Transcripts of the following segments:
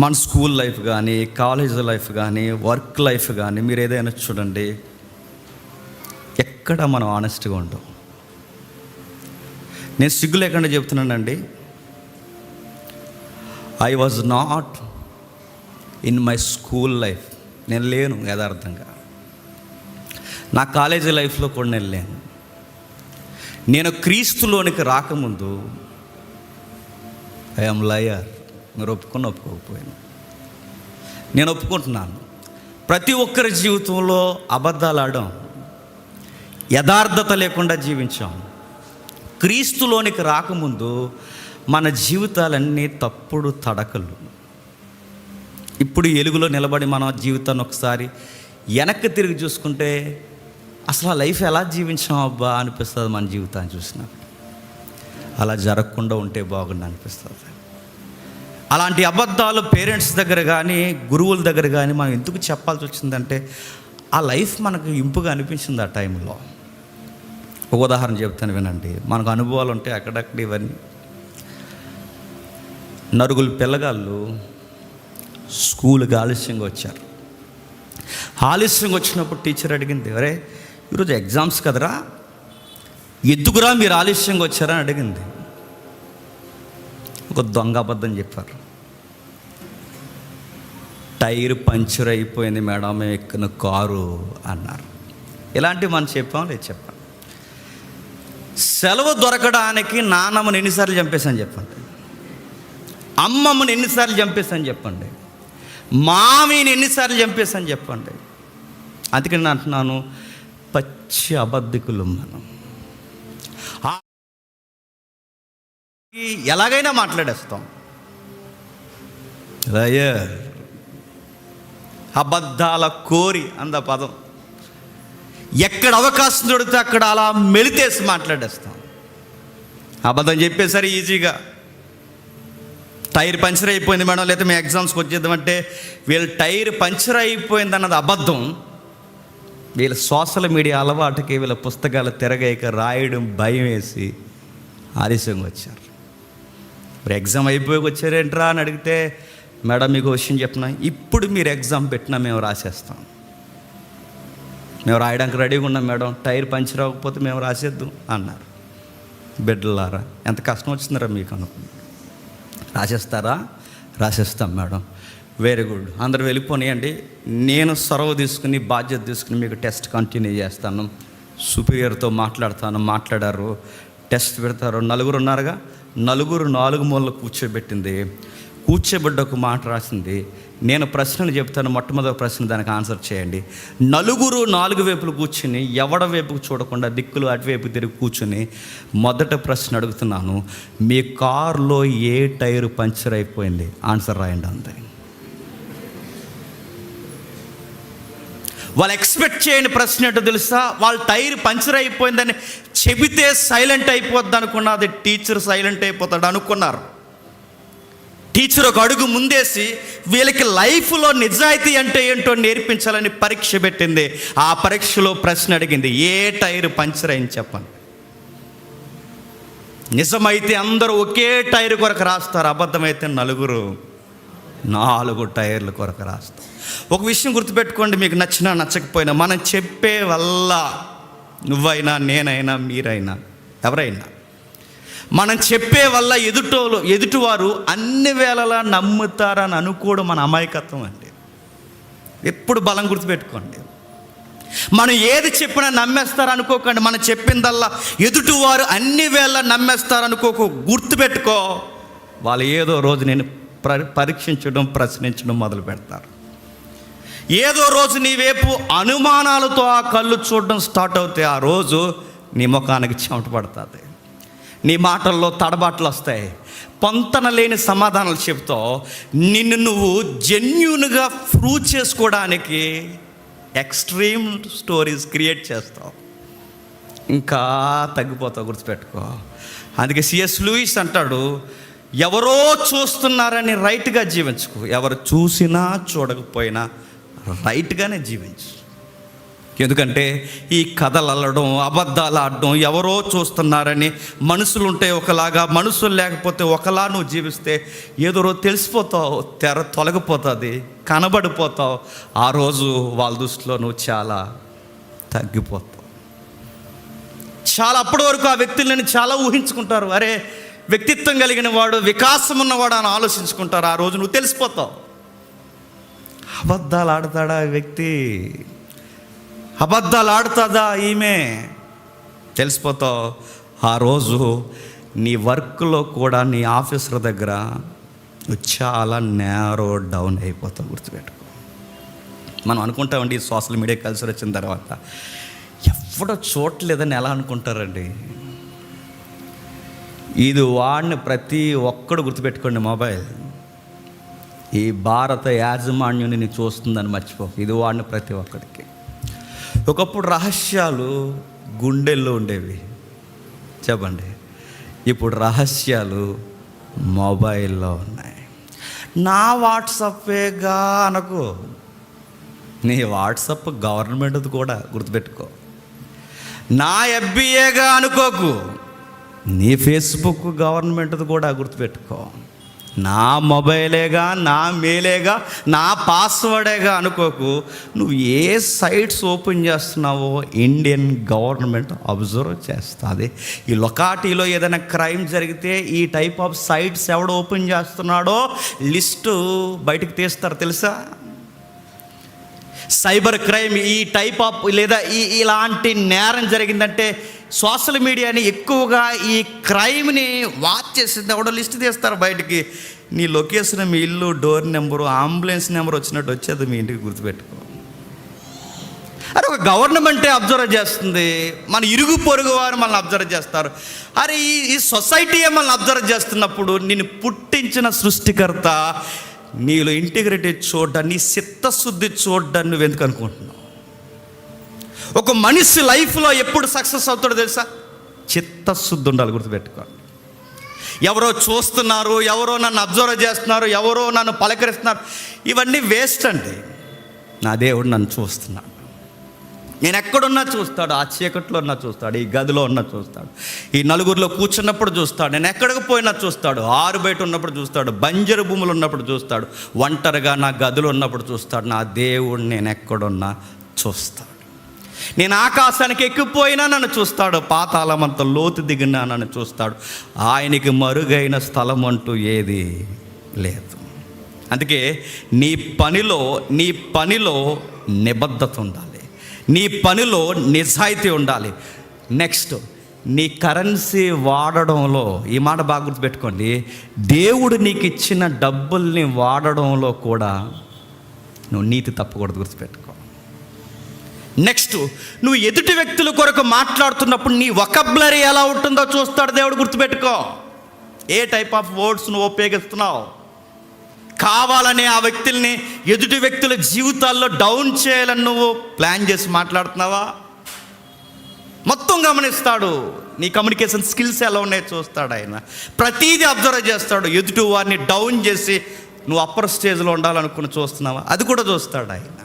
మన school life కానీ college life కానీ వర్క్ లైఫ్ కానీ మీరు ఏదైనా చూడండి ఎక్కడ మనం ఆనెస్ట్గా ఉంటాం నేను సిగ్గు లేకుండా చెప్తున్నానండి. I was not in my school life నేను లేను యథార్థంగా. నా కాలేజీ లైఫ్లో కూడా నేను లేను. నేను క్రీస్తులోనికి రాకముందు ఐఎమ్ లయర్ మీరు ఒప్పుకొని ఒప్పుకోకపోయాను. నేను ఒప్పుకుంటున్నాను. ప్రతి ఒక్కరి జీవితంలో అబద్ధాలు ఆడడం యథార్థత లేకుండా జీవించాం. క్రీస్తులోనికి రాకముందు మన జీవితాలన్నీ తప్పుడు తడకలు. ఇప్పుడు ఎలుగులో నిలబడి మన జీవితాన్ని ఒకసారి వెనక్కి తిరిగి చూసుకుంటే అసలు ఆ లైఫ్ ఎలా జీవించాం అబ్బా అనిపిస్తుంది మన జీవితాన్ని చూసిన. అలా జరగకుండా ఉంటే బాగుండు అనిపిస్తుంది. అలాంటి అబద్ధాలు పేరెంట్స్ దగ్గర కానీ గురువుల దగ్గర కానీ మనం ఎందుకు చెప్పాల్సి వచ్చిందంటే ఆ లైఫ్ మనకు ఇంపుగా అనిపించింది ఆ టైంలో. ఒక ఉదాహరణ చెప్తాను వినండి. మనకు అనుభవాలు ఉంటాయి అక్కడక్కడ ఇవన్నీ. నరుగులు పిల్లగాళ్ళు స్కూల్కి ఆలస్యంగా వచ్చారు. ఆలస్యంగా వచ్చినప్పుడు టీచర్ అడిగింది అరే ఈరోజు ఎగ్జామ్స్ కదరా? ఎందుకురా మీరు ఆలస్యంగా వచ్చారని అడిగింది. ఒక దొంగ అబద్ధం చెప్పారు. టైర్ పంచర్ అయిపోయింది మేడం మేము ఎక్కిన కారు అన్నారు. ఇలాంటివి మనం చెప్పాం లేదు చెప్పండి సెలవు దొరకడానికి నాన్నమ్మని ఎన్నిసార్లు చంపేశాను చెప్పండి. అమ్మమ్మని ఎన్నిసార్లు చంపేశాను చెప్పండి. మామిని ఎన్నిసార్లు చంపేశాను చెప్పండి. అందుకని నేను అంటున్నాను పచ్చి అబద్ధికులు మనం. ఎలాగైనా మాట్లాడేస్తాం. అయ్యా అబద్ధాల కోరి అంద పదం. ఎక్కడ అవకాశం దొరికితే అక్కడ అలా మెలితేసి మాట్లాడేస్తాం. అబద్ధం చెప్పేసరి ఈజీగా. టైర్ పంచర్ అయిపోయింది మేడం లేకపోతే మీ ఎగ్జామ్స్కి వచ్చేద్దామంటే వీళ్ళ టైర్ పంచర్ అయిపోయింది అన్నది అబద్ధం. వీళ్ళ సోషల్ మీడియా అలవాటుకి వీళ్ళ పుస్తకాలు తిరగేక రాయడం భయం వేసి ఆలస్యంగా వచ్చారు. ఎగ్జామ్ అయిపోయి వచ్చారేంట్రా అని అడిగితే మేడం మీకు విషయం చెప్పినా ఇప్పుడు మీరు ఎగ్జామ్ పెట్టినా మేము రాసేస్తాం. మేము రాయడానికి రెడీగా ఉన్నాం మేడం. టైర్ పంచర్ అవ్వకపోతే మేము రాసేద్దాం అన్నారు. బిడ్డలారా ఎంత కష్టం వచ్చిందిరా మీకు అనుకున్నాను రాసేస్తారా? రాసేస్తాం మేడం. వెరీ గుడ్ అందరు వెళ్ళిపోనియండి. నేను సొరవ తీసుకుని బాధ్యత తీసుకుని మీకు టెస్ట్ కంటిన్యూ చేస్తాను. సుపీరియర్తో మాట్లాడతాను మాట్లాడారు. టెస్ట్ పెడతారు. నలుగురు ఉన్నారుగా. నలుగురు నాలుగు మూలలు కూర్చోబెట్టింది. కూర్చోబెడ్డ ఒక మాట రాసింది. నేను ప్రశ్నలు చెప్తాను మొట్టమొదటి ప్రశ్న దానికి ఆన్సర్ చేయండి. నలుగురు నాలుగు వైపులు కూర్చుని ఎవడ వైపుకు చూడకుండా దిక్కులు అటువైపు తిరిగి కూర్చుని మొదట ప్రశ్న అడుగుతున్నాను. మీ కారులో ఏ టైరు పంచర్ అయిపోయింది? ఆన్సర్ రాయండి అంతే వాళ్ళు ఎక్స్పెక్ట్ చేయని ప్రశ్న ఏంటో తెలుసా? వాళ్ళ టైర్ పంచర్ అయిపోయిందని చెబితే సైలెంట్ అయిపోద్ది అనుకున్నది టీచర్ సైలెంట్ అయిపోతాడు అనుకున్నారు. టీచర్ ఒక అడుగు ముందేసి వీళ్ళకి లైఫ్లో నిజాయితీ అంటే ఏంటో నేర్పించాలని పరీక్ష పెట్టింది. ఆ పరీక్షలో ప్రశ్న అడిగింది ఏ టైర్ పంచర్ అయింది చెప్పండి. నిజమైతే అందరూ ఒకే టైర్ కొరకు రాస్తారు అబద్ధమైతే నలుగురు నాలుగు టైర్ల కొరకు రాస్తాం ఒక విషయం గుర్తుపెట్టుకోండి మీకు నచ్చినా నచ్చకపోయినా మనం చెప్పే వల్ల నువ్వైనా నేనైనా మీరైనా ఎవరైనా మనం చెప్పే వల్ల ఎదుటోలు ఎదుటివారు అన్ని వేళలా నమ్ముతారని అనుకోవడం మన అమాయకత్వం అండి. ఎప్పుడు బలం గుర్తుపెట్టుకోండి. మనం ఏది చెప్పినా నమ్మేస్తారు అనుకోకండి. మనం చెప్పిందల్లా ఎదుటివారు అన్ని వేళ నమ్మేస్తారు అనుకోకు గుర్తుపెట్టుకో. వాళ్ళు ఏదో రోజు నేను ప్ర పరీక్షించడం ప్రశ్నించడం మొదలు పెడతారు. ఏదో రోజు నీ వైపు అనుమానాలతో ఆ కళ్ళు చూడడం స్టార్ట్ అవుతాయి ఆ రోజు నీ ముఖానికి చెమట పడుతుంది. నీ మాటల్లో తడబాట్లు వస్తాయి. పొంతన లేని సమాధానాలు చెప్తావు నిన్ను నువ్వు జెన్యున్గా ప్రూవ్ చేసుకోవడానికి ఎక్స్ట్రీమ్ స్టోరీస్ క్రియేట్ చేస్తావు. ఇంకా తగ్గిపోతావు గుర్తుపెట్టుకో. అందుకే సిఎస్ లూయిస్ అంటాడు ఎవరో చూస్తున్నారని రైట్గా జీవించుకో. ఎవరు చూసినా చూడకపోయినా రైట్గానే జీవించు. ఎందుకంటే ఈ కథలు అల్లడం అబద్ధాలు ఆడడం ఎవరో చూస్తున్నారని మనుషులు ఉంటే ఒకలాగా మనుషులు లేకపోతే ఒకలా నువ్వు జీవిస్తే ఏదో రోజు తెలిసిపోతావు తెర తొలగిపోతుంది కనబడిపోతావు. ఆ రోజు వాళ్ళ దృష్టిలో నువ్వు చాలా తగ్గిపోతావు. చాలా అప్పటి వరకు ఆ వ్యక్తులను చాలా ఊహించుకుంటారు. అరే వ్యక్తిత్వం కలిగిన వాడు వికాసం ఉన్నవాడు అని ఆలోచించుకుంటారు. ఆ రోజు నువ్వు తెలిసిపోతావు. అబద్ధాలు ఆడతాడా ఆ వ్యక్తి? అబద్ధాలు ఆడుతుందా ఈమె? తెలిసిపోతావు. ఆ రోజు నీ వర్క్లో కూడా నీ ఆఫీసర్ దగ్గర చాలా నేరో డౌన్ అయిపోతావు గుర్తుపెట్టుకో. మనం అనుకుంటామండి సోషల్ మీడియా కలిసి వచ్చిన తర్వాత. ఎవడో చూడలేదని ఎలా అనుకుంటారండి? ఇది వాడిని ప్రతి ఒక్కడు గుర్తుపెట్టుకోండి మొబైల్. ఈ భారత యాజమాన్యుని చూస్తుందని మర్చిపో. ఇది వాడిని ప్రతి ఒక్కడికి. ఒకప్పుడు రహస్యాలు గుండెల్లో ఉండేవి. చెప్పండి. ఇప్పుడు రహస్యాలు మొబైల్లో ఉన్నాయి. నా వాట్సప్పేగా అనకు. నీ వాట్సప్ గవర్నమెంట్ది కూడా గుర్తుపెట్టుకో. నా ఎఫ్బిఏగా అనుకోకు. నీ ఫేస్బుక్ గవర్నమెంట్ది కూడా గుర్తుపెట్టుకో. నా మొబైలేగా నా మేలేగా నా పాస్వర్డేగా అనుకోకు. నువ్వు ఏ సైట్స్ ఓపెన్ చేస్తున్నావో ఇండియన్ గవర్నమెంట్ అబ్జర్వ్ చేస్తుంది. ఈ లొకాటీలో ఏదైనా క్రైమ్ జరిగితే ఈ టైప్ ఆఫ్ సైట్స్ ఎవడు ఓపెన్ చేస్తున్నాడో లిస్టు బయటకు తీస్తారు తెలుసా? సైబర్ క్రైమ్ ఈ టైప్ ఆఫ్ లేదా ఈ ఇలాంటి నేరం జరిగిందంటే సోషల్ మీడియాని ఎక్కువగా ఈ క్రైమ్ని వాచ్ చేసింది ఎవడో లిస్ట్ తీస్తారు బయటికి. నీ లొకేషన్ మీ ఇల్లు డోర్ నెంబరు అంబులెన్స్ నెంబర్ వచ్చినట్టు వచ్చేది మీ ఇంటికి గుర్తుపెట్టుకో. అరే ఒక గవర్నమెంటే అబ్జర్వ్ చేస్తుంది. మన ఇరుగు పొరుగు వారు మనల్ని అబ్జర్వ్ చేస్తారు. అరే ఈ ఈ సొసైటీయే మనల్ని అబ్జర్వ్ చేస్తున్నప్పుడు నేను పుట్టించిన సృష్టికర్త నీలో ఇంటిగ్రిటీ చూడ్డాన్ని నీ చిత్తశుద్ధి చూడ్డాన్ని నువ్వు ఎందుకు అనుకుంటున్నావు? ఒక మనిషి లైఫ్లో ఎప్పుడు సక్సెస్ అవుతాడో తెలుసా? చిత్తశుద్ధి ఉండాలి గుర్తుపెట్టుకోండి ఎవరో చూస్తున్నారు ఎవరో నన్ను అబ్జర్వ్ చేస్తున్నారు ఎవరో నన్ను పలకరిస్తున్నారు. ఇవన్నీ వేస్ట్ అండి. నా దేవుడు నన్ను చూస్తున్నాడు. నేను ఎక్కడున్నా చూస్తాడు ఆ చీకట్లో ఉన్నా చూస్తాడు ఈ గదిలో ఉన్నా చూస్తాడు ఈ నలుగురిలో కూర్చున్నప్పుడు చూస్తాడు నేను ఎక్కడికి పోయినా చూస్తాడు ఆరు బయట ఉన్నప్పుడు చూస్తాడు బంజరు భూములు ఉన్నప్పుడు చూస్తాడు ఒంటరిగా నా గదిలో ఉన్నప్పుడు చూస్తాడు నా దేవుడు నేను ఎక్కడున్నా చూస్తాడు. నేను ఆకాశానికి ఎక్కిపోయినా నన్ను చూస్తాడు పాతాళమంత లోతు దిగినా నన్ను చూస్తాడు. ఆయనకి మరుగైన స్థలం అంటూ ఏది లేదు. అందుకే నీ పనిలో నీ పనిలో నిబద్ధత ఉండాలి. నీ పనిలో నిజాయితీ ఉండాలి. నెక్స్ట్ నీ కరెన్సీ వాడడంలో ఈ మాట బాగా గుర్తుపెట్టుకోండి. దేవుడు నీకు ఇచ్చిన డబ్బుల్ని వాడడంలో కూడా నువ్వు నీతి తప్పకూడదు గుర్తుపెట్టుకో. నెక్స్ట్ నువ్వు ఎదుటి వ్యక్తుల కొరకు మాట్లాడుతున్నప్పుడు నీ వకబ్లరీ ఎలా ఉంటుందో చూస్తాడు దేవుడు గుర్తుపెట్టుకో. ఏ టైప్ ఆఫ్ వర్డ్స్ నువ్వు ఉపయోగిస్తున్నావు? కావాలని ఆ వ్యక్తుల్ని ఎదుటి వ్యక్తుల జీవితాల్లో డౌన్ చేయాలని నువ్వు ప్లాన్ చేసి మాట్లాడుతున్నావా? మొత్తం గమనిస్తాడు. నీ కమ్యూనికేషన్ స్కిల్స్ ఎలా ఉన్నాయో చూస్తాడు ఆయన. ప్రతీది అబ్జర్వ్ చేస్తాడు. ఎదుటి వారిని డౌన్ చేసి నువ్వు అప్పర్ స్టేజ్లో ఉండాలనుకుని చూస్తున్నావా? అది కూడా చూస్తాడు ఆయన.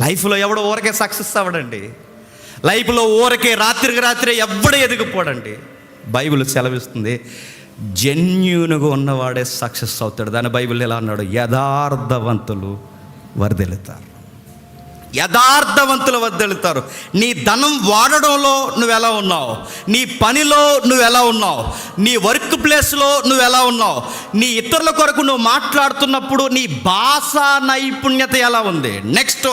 లైఫ్లో ఎవడో ఊరకే సక్సెస్ అవ్వడండి. లైఫ్లో ఊరకే రాత్రికి రాత్రి ఎవడు ఎదిగిపోడండి. బైబిల్ సెలవిస్తుంది జెన్యున్గా ఉన్నవాడే సక్సెస్ అవుతాడు. దాని బైబిల్ ఎలా అన్నాడు? యథార్థవంతులు వరదెలుతారు. యథార్థవంతుల వద్ద వద్దెళ్తారు నీ ధనం వాడడంలో నువ్వు ఎలా ఉన్నావు? నీ పనిలో నువ్వు ఎలా ఉన్నావు? నీ వర్క్ ప్లేస్లో నువ్వు ఎలా ఉన్నావు? నీ ఇతరుల కొరకు నువ్వు మాట్లాడుతున్నప్పుడు నీ భాష నైపుణ్యత ఎలా ఉంది? నెక్స్ట్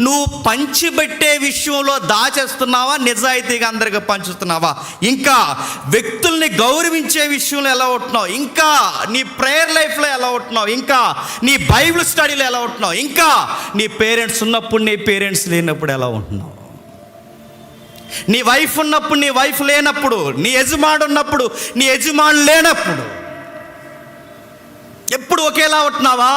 నువ్వు పంచిపెట్టే విషయంలో దాచేస్తున్నావా? నిజాయితీగా అందరికీ పంచుతున్నావా? ఇంకా వ్యక్తుల్ని గౌరవించే విషయంలో ఎలా ఉంటున్నావు? ఇంకా నీ ప్రేయర్ లైఫ్లో ఎలా ఉంటున్నావు? ఇంకా నీ బైబిల్ స్టడీలో ఎలా ఉంటున్నావు? ఇంకా నీ పేరెంట్స్ ఉన్నప్పుడు నీ పేరెంట్స్ లేనప్పుడు ఎలా ఉంటున్నావు? నీ వైఫ్ ఉన్నప్పుడు నీ వైఫ్ లేనప్పుడు నీ యజమాడు ఉన్నప్పుడు నీ యజమాను లేనప్పుడు ఎప్పుడు ఒకేలా ఉంటున్నావా?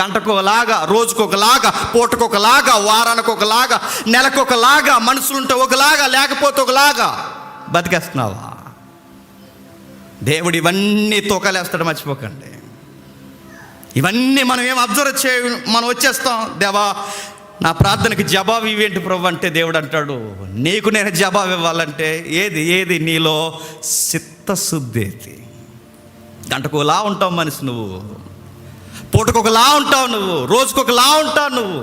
గంటకు ఒకలాగా పూటకొకలాగా పూటకు ఒకలాగా వారానికి ఒకలాగా నెలకొకలాగా మనుషులుంటే ఒకలాగా లేకపోతే ఒకలాగా బతికేస్తున్నావా? దేవుడు ఇవన్నీ తూకలేస్తాడు మర్చిపోకండి. ఇవన్నీ మనం ఏం అబ్జర్వ్ చే మనం వచ్చేస్తాం దేవా నా ప్రార్థనకి జవాబు ఇవేంటి ప్రభు అంటే దేవుడు అంటాడు నీకు నేను జవాబు ఇవ్వాలంటే ఏది ఏది నీలో చిత్తశుద్ధి ఏది గంటకు ఒకలా ఉంటావు మనిషి నువ్వు పూటకు ఒకలా ఉంటావు నువ్వు రోజుకు ఒకలా ఉంటావు నువ్వు.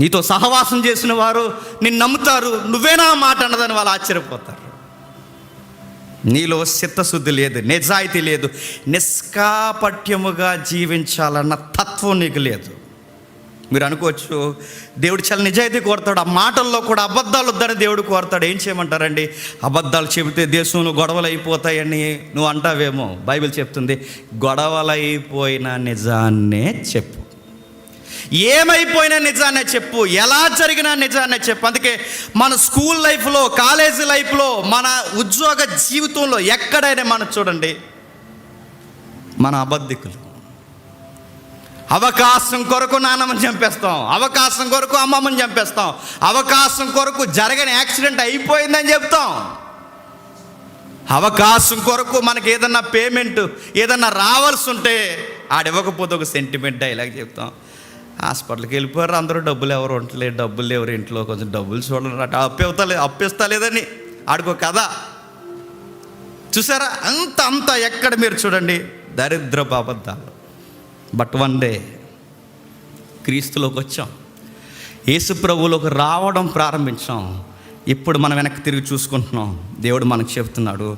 నీతో సహవాసం చేసిన వారు నిన్ను నమ్ముతారు నువ్వేనా మాట అన్నదని వాళ్ళు ఆశ్చర్యపోతారు. నీలో చిత్తశుద్ధి లేదు నిజాయితీ లేదు నిష్కాపట్యముగా జీవించాలన్న తత్వం నీకు లేదు. మీరు అనుకోవచ్చు దేవుడు చాలా నిజాయితీ కోరుతాడు ఆ మాటల్లో కూడా అబద్ధాలు వద్దని దేవుడు కోరుతాడు. ఏం చేయమంటారండి? అబద్ధాలు చెబితే దేశంలో గొడవలు అయిపోతాయని నువ్వు అంటావేమో? బైబిల్ చెప్తుంది గొడవలు అయిపోయిన నిజాన్నే చెప్పు. ఏమైపోయినా నిజాన్నే చెప్పు? ఎలా జరిగినా నిజాన్నే చెప్పు? అందుకే మన స్కూల్ లైఫ్లో కాలేజీ లైఫ్లో మన ఉద్యోగ జీవితంలో ఎక్కడైనా మనం చూడండి మన అబద్ధికులు. అవకాశం కొరకు నాన్నమ్మని చంపేస్తాం. అవకాశం కొరకు అమ్మమ్మని చంపేస్తాం. అవకాశం కొరకు జరగని యాక్సిడెంట్ అయిపోయిందని చెప్తాం. అవకాశం కొరకు మనకి ఏదన్నా పేమెంట్ ఏదన్నా రావాల్సి ఉంటే ఆడివ్వకపోతే ఒక సెంటిమెంట్ డైలాగ్ చెప్తాం. హాస్పిటల్కి వెళ్ళిపోయారు అందరూ. డబ్బులు ఎవరు ఉండలేదు డబ్బులు ఎవరు ఇంట్లో కొంచెం డబ్బులు చూడండి అటు అప్పు అప్పిస్తా లేదని ఆడుకో కదా చూసారా? అంత అంత ఎక్కడ మీరు చూడండి? దరిద్ర అబద్ధాలు బట్ వన్ డే క్రీస్తులోకి వచ్చాం యేసు ప్రభువులోకి రావడం ప్రారంభించాం. ఇప్పుడు మనం వెనక్కి తిరిగి చూసుకుంటున్నాం. దేవుడు మనకు చెప్తున్నాడు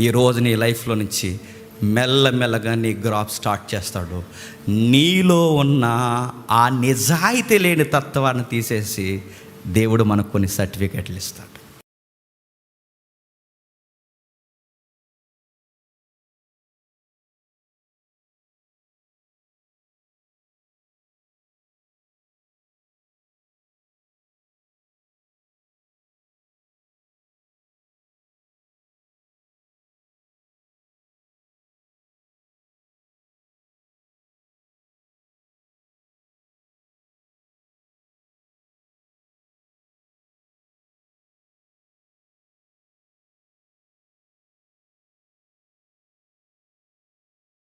ఈ రోజు నీ లైఫ్లో నుంచి మెల్లమెల్లగా నీ గ్రాప్ స్టార్ట్ చేస్తాడు. నీలో ఉన్న ఆ నిజాయితీ లేని తత్వాన్ని తీసేసి దేవుడు మనకు కొన్ని సర్టిఫికెట్లు ఇస్తాడు.